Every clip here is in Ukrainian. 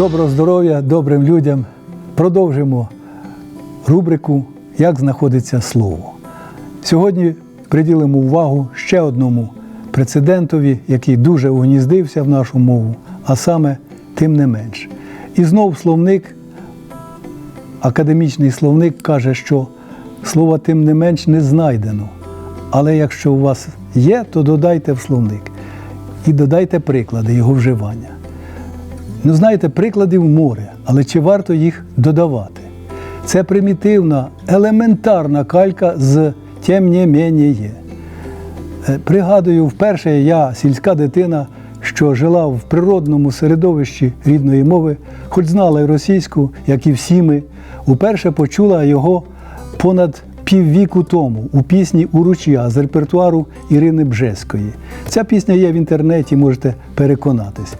Доброго здоров'я, добрим людям. Продовжимо рубрику Як знаходиться слово. Сьогодні приділимо увагу ще одному прецедентові, який дуже угніздився в нашу мову, а саме тим не менш. І знов словник, академічний словник каже, що слова тим не менш не знайдено. Але якщо у вас є, то додайте в словник і додайте приклади його вживання. Ну, знаєте, прикладів море, але чи варто їх додавати? Це примітивна, елементарна калька з «тем не менее». Пригадую, вперше я, сільська дитина, що жила в природному середовищі рідної мови, хоч знала й російську, як і всі ми, уперше почула його понад піввіку тому у пісні У ручя з репертуару Ірини Бжеської. Ця пісня є в інтернеті, можете переконатись.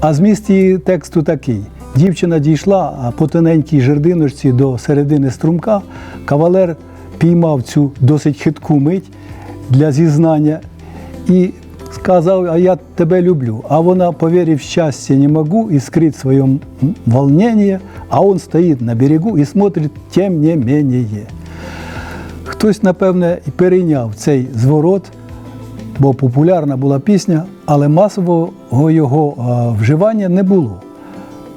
А зміст її тексту такий: дівчина дійшла по тоненькій жердиночці до середини струмка. Кавалер піймав цю досить хитку мить для зізнання і сказав: А я тебе люблю. А вона, повірив щастя, не могу і скрыть своє м- а он стоїть на берегу і смотрит, тем не менее. Хтось, напевне, перейняв цей зворот, бо популярна була пісня, але масового його вживання не було.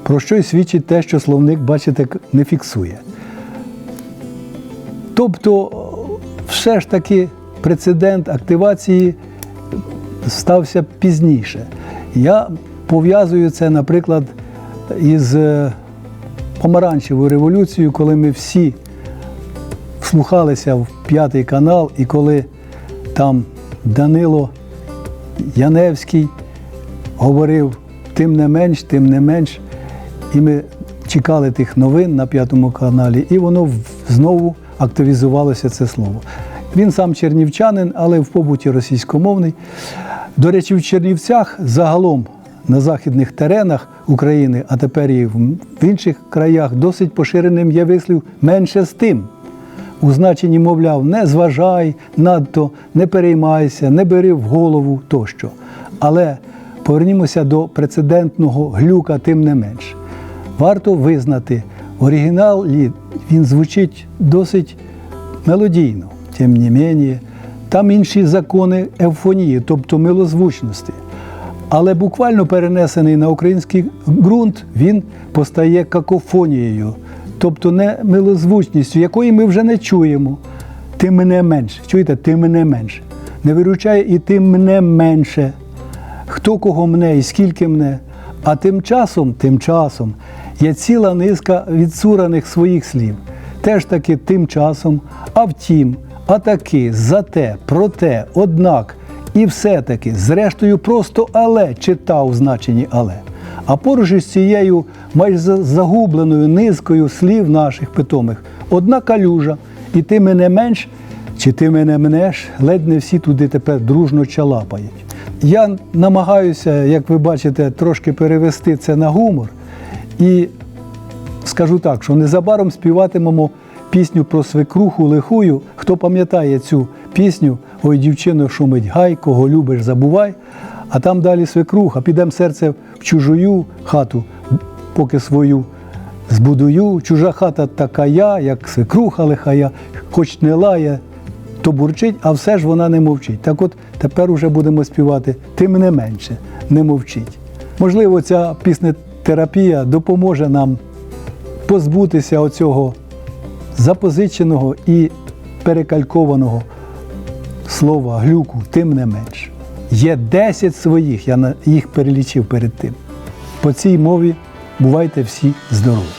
Про що й свідчить те, що словник, бачите, не фіксує. Тобто, все ж таки прецедент активації стався пізніше. Я пов'язую це, наприклад, із е, помаранчевою революцією, коли ми всі вслухалися в п'ятий канал, і коли там Данило Яневський говорив тим не менш, тим не менш, і ми чекали тих новин на п'ятому каналі, і воно знову активізувалося це слово. Він сам чернівчанин, але в побуті російськомовний. До речі, в Чернівцях загалом на західних теренах України, а тепер і в інших краях, досить поширеним є вислів менше з тим. У значенні, мовляв, не зважай надто, не переймайся, не бери в голову тощо. Але повернімося до прецедентного глюка тим не менш. Варто визнати, в оригіналі він звучить досить мелодійно, тим не менше. Там інші закони евфонії, тобто милозвучності. Але буквально перенесений на український ґрунт, він постає какофонією, тобто не милозвучністю, якої ми вже не чуємо. Ти мене менше. Чуєте, ти мене менше. Не виручає і ти мене менше. Хто кого мене і скільки мене. А тим часом, тим часом є ціла низка відсураних своїх слів. Теж таки тим часом, а втім, а таки, зате, проте, однак, і все-таки, зрештою, просто але читав значенні але. А поруч із цією майже загубленою низкою слів наших питомих одна калюжа, і ти мене менш, чи ти мене мнеш, ледь не всі туди тепер дружно чалапають. Я намагаюся, як ви бачите, трошки перевести це на гумор. І скажу так, що незабаром співатимемо пісню про свекруху лихую. Хто пам'ятає цю пісню Ой, дівчино, шумить гай, кого любиш, забувай. А там далі свекруха, підем серце в чужую хату, поки свою збудую. Чужа хата така я, як свекруха лихая, хоч не лає, то бурчить, а все ж вона не мовчить. Так от тепер уже будемо співати тим не менше, не мовчить. Можливо, ця піснетерапія допоможе нам позбутися оцього запозиченого і перекалькованого слова глюку, тим не менш. Є 10 своїх, я їх перелічив перед тим. По цій мові бувайте всі здорові!